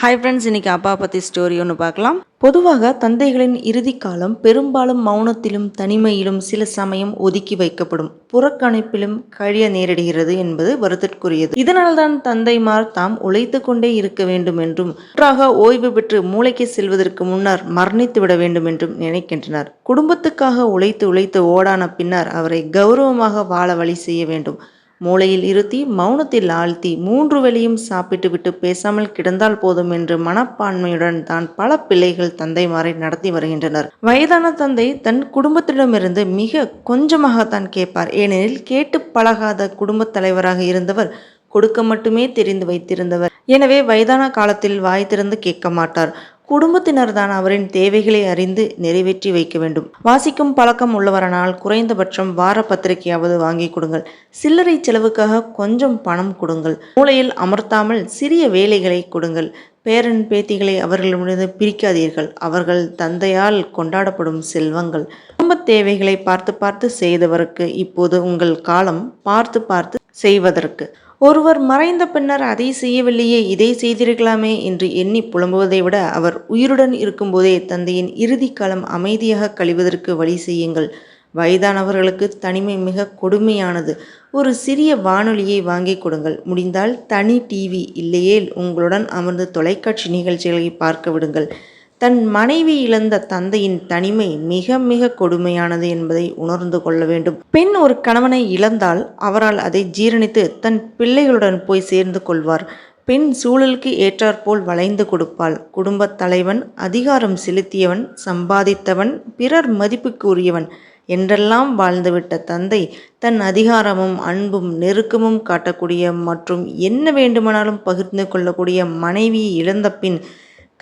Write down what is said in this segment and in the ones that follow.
Hi friends இன்னைக்கு அப்பா பற்றி ஸ்டோரி ஒன்று பார்க்கலாம். பொதுவாக தந்தைகளின் இறுதி காலம் பெரும்பாலும் மௌனத்திலும் தனிமையிலும் சில சமயம் ஒதுக்கி வைக்கப்படும். புறக்கணிப்பிலும் கழிய நேரிடுகிறது என்பது வருத்தற்குரியது இதனால்தான் தந்தைமார் தாம் உழைத்து கொண்டே இருக்க வேண்டும் என்றும் நன்றாக ஓய்வு பெற்று மூளைக்கு செல்வதற்கு முன்னர் மரணித்து விட வேண்டும் என்றும் நினைக்கின்றனர். குடும்பத்துக்காக உழைத்து உழைத்து ஓடான பின்னர் அவரை கௌரவமாக வாழ வழி செய்ய வேண்டும். மூளையில் இருத்தி மௌனத்தில் ஆழ்த்தி மூன்று வேளையும் சாப்பிட்டு விட்டு பேசாமல் கிடந்தால் போதும் என்று மனப்பான்மையுடன் தான் பல பிள்ளைகள் தந்தைமாரை நடத்தி வருகின்றனர். வயதான தந்தை தன் குடும்பத்திடமிருந்து மிக கொஞ்சமாகத்தான் கேட்பார். ஏனெனில் கேட்டு பழகாத குடும்பத் தலைவராக இருந்தவர் கொடுக்க மட்டுமே தெரிந்து வைத்திருந்தவர். எனவே வயதான காலத்தில் வாய் திறந்து கேட்க மாட்டார். குடும்பத்தினர் தான் அவரின் தேவைகளை அறிந்து நிறைவேற்றி வைக்க வேண்டும். வாசிக்கும் பழக்கம் உள்ளவரானால் குறைந்தபட்சம் வார பத்திரிகையாவது வாங்கி கொடுங்கள். சில்லறை செலவுக்காக கொஞ்சம் பணம் கொடுங்கள். மூளையில் அமர்த்தாமல் சிறிய வேலைகளை கொடுங்கள். பேரன் பேத்திகளை அவர்களிடமிருந்து பிரிக்காதீர்கள். அவர்கள் தந்தையால் கொண்டாடப்படும் செல்வங்கள். குடும்ப தேவைகளை பார்த்து பார்த்து செய்தவருக்கு இப்போது உங்கள் காலம் பார்த்து பார்த்து செய்வதற்கு ஒருவர் மறைந்த பின்னர் அதை செய்யவில்லையே இதை செய்திருக்கலாமே என்று எண்ணி புலம்புவதை விட அவர் உயிருடன் இருக்கும்போதே தந்தையின் இறுதி காலம் அமைதியாக கழிவதற்கு வழி செய்யுங்கள். வயதானவர்களுக்கு தனிமை மிக கொடுமையானது. ஒரு சிறிய வானொலியை வாங்கி கொடுங்கள். முடிந்தால் தனி டிவி இல்லையேல் உங்களுடன் அமர்ந்து தொலைக்காட்சி நிகழ்ச்சிகளை பார்க்க விடுங்கள். தன் மனைவி இழந்த தந்தையின் தனிமை மிக மிக கொடுமையானது என்பதை உணர்ந்து கொள்ள வேண்டும். பெண் ஒரு கணவனை இழந்தால் அவரால் அதை ஜீரணித்து தன் பிள்ளைகளுடன் போய் சேர்ந்து கொள்வார். பெண் சூழலுக்கு ஏற்றாற்போல் வளைந்து கொடுப்பாள். குடும்பத் தலைவன் அதிகாரம் செலுத்தியவன் சம்பாதித்தவன் பிறர் மதிப்புக்கு உரியவன் என்றெல்லாம் வாழ்ந்துவிட்ட தந்தை தன் அதிகாரமும் அன்பும் நெருக்கமும் காட்டக்கூடிய மற்றும் என்ன வேண்டுமானாலும் பகிர்ந்து கொள்ளக்கூடிய மனைவியை இழந்த பின்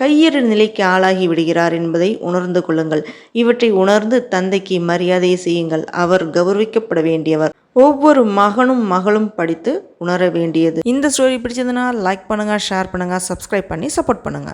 கையறு நிலைக்கு ஆளாகி விடுகிறார் என்பதை உணர்ந்து கொள்ளுங்கள். இவற்றை உணர்ந்து தந்தைக்கு மரியாதை செய்யுங்கள். அவர் கௌரவிக்கப்பட வேண்டியவர். ஒவ்வொரு மகனும் மகளும் படித்து உணர வேண்டியது. இந்த ஸ்டோரி பிடிச்சதுன்னா லைக் பண்ணுங்க ஷேர் பண்ணுங்க சப்ஸ்கிரைப் பண்ணி சப்போர்ட் பண்ணுங்க.